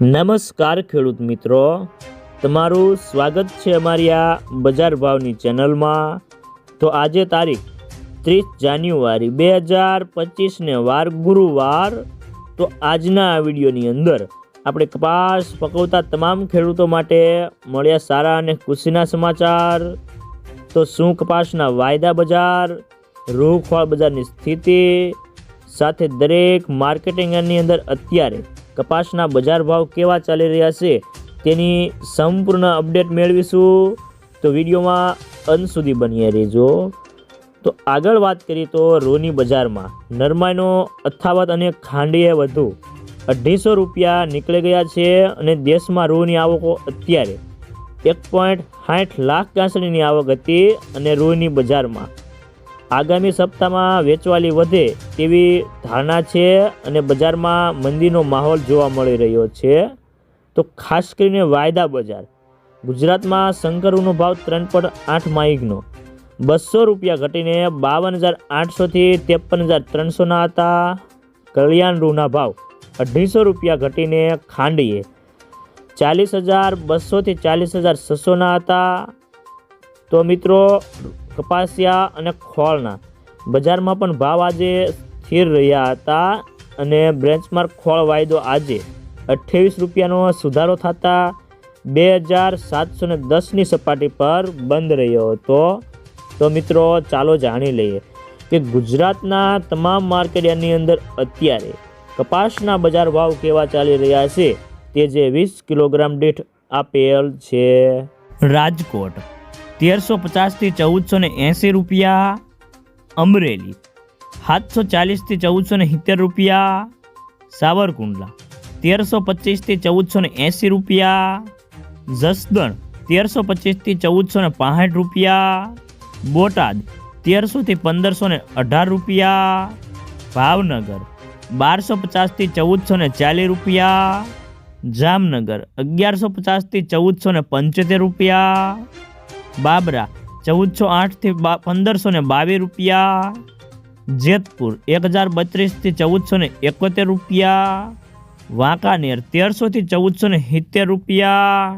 નમસ્કાર ખેડૂત મિત્રો. તમારું સ્વાગત છે અમારી આ બજાર ભાવની ચેનલમાં. તો આજે તારીખ ત્રીસ જાન્યુઆરી બે હજાર પચીસને વાર ગુરુવાર. તો આજના આ વિડીયોની અંદર આપણે કપાસ પકવતા તમામ ખેડૂતો માટે મળ્યા સારા અને ખુશીના સમાચાર. તો શું કપાસના વાયદા બજાર, રૂખવાળ બજારની સ્થિતિ, સાથે દરેક માર્કેટિંગની અંદર અત્યારે કપાસના બજાર ભાવ કેવા ચાલી રહ્યા છે તેની સંપૂર્ણ અપડેટ મેળવીશું. તો વિડીયોમાં અંત સુધી બન્યા રહેજો. તો આગળ વાત કરીએ તો રોની બજારમાં. નરમાઈનો અથાવત અને ખાંડીએ વધુ. અઢીસો રૂપિયા નીકળી ગયા છે અને દેશમાં રૂની આવકો અત્યારે એક પોઈન્ટ સાઠ લાખ કાંસળીની આવક હતી અને રૂની બજારમાં આગામી સપ્તાહમાં વેચવાલી વધે તેવી ધારણા છે અને બજારમાં મંદીનો માહોલ જોવા મળી રહ્યો છે. તો ખાસ કરીને વાયદા બજાર. ગુજરાતમાં શંકરુનો ભાવ ત્રણ પોઈન્ટ આઠ માઇકનો બસો રૂપિયા ઘટીને બાવન હજાર આઠસોથી ત્રેપન હજાર ત્રણસોના હતા. કલ્યાણ રૂના ભાવ અઢીસો રૂપિયા ઘટીને ખાંડીએ. ચાલીસ હજાર બસોથી ચાલીસ હજાર છસોના હતા. તો મિત્રો, કપાસિયા અને ખોળના બજારમાં પણ ભાવ આજે સ્થિર રહ્યા હતા અને બ્રેન્ચમાર્ક ખોળ વાયદો આજે અઠ્યાવીસ રૂપિયાનો સુધારો થતાં બે હજાર સાતસો ને દસની સપાટી પર બંધ રહ્યો હતો. તો મિત્રો, ચાલો જાણી લઈએ કે ગુજરાતના તમામ માર્કેટની અંદર અત્યારે કપાસના બજાર ભાવ કેવા ચાલી રહ્યા છે તે જે વીસ કિલોગ્રામ દીઠ આપેલ છે. રાજકોટ તેરસો પચાસથી ચૌદસો ને એંસી રૂપિયા અમરેલી, સાતસો ચાલીસથી ચૌદસો ને સિત્તેર રૂપિયા સાવરકુંડલા, તેરસો પચીસથી ચૌદસો ને એંસી રૂપિયા જસદણ, તેરસો પચીસથી ચૌદસો ને પાંસઠ રૂપિયા બોટાદ, તેરસોથી પંદરસો ને અઢાર રૂપિયા ભાવનગર, બારસો પચાસથી ચૌદસો ને ચાલીસ રૂપિયા જામનગર, અગિયારસો પચાસથી ચૌદસો ને પંચોતેર રૂપિયા બાબરા, ચૌદસો આઠથી બા પંદરસો ને બાવીસ રૂપિયા. જેતપુર, એક હજાર બત્રીસથી ચૌદસો ને એકોતેર રૂપિયા. વાંકાનેર તેરસોથી ચૌદસો ને સિત્તેર રૂપિયા.